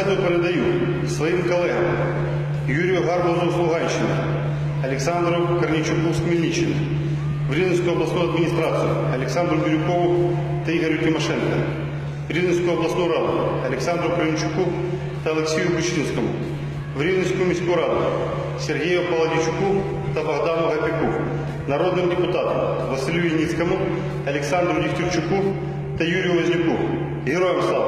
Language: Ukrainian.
Передаю своїм колегам Юрію Гарбузу з Луганщини, Олександру Корнічуку з Хмельниччини, в Рівненську обласну адміністрацію Олександру Бірюкову та Ігорю Тимошенко, в Рівненську обласну раду Олександру Кремчуку та Олексію Бучинському, в Рівненську міську раду Сергію Паладічуку та Богдану Гапіку, народним депутатам Василю Яніцькому, Олександру Дігтюрчуку та Юрію Вознюку. Героям слава!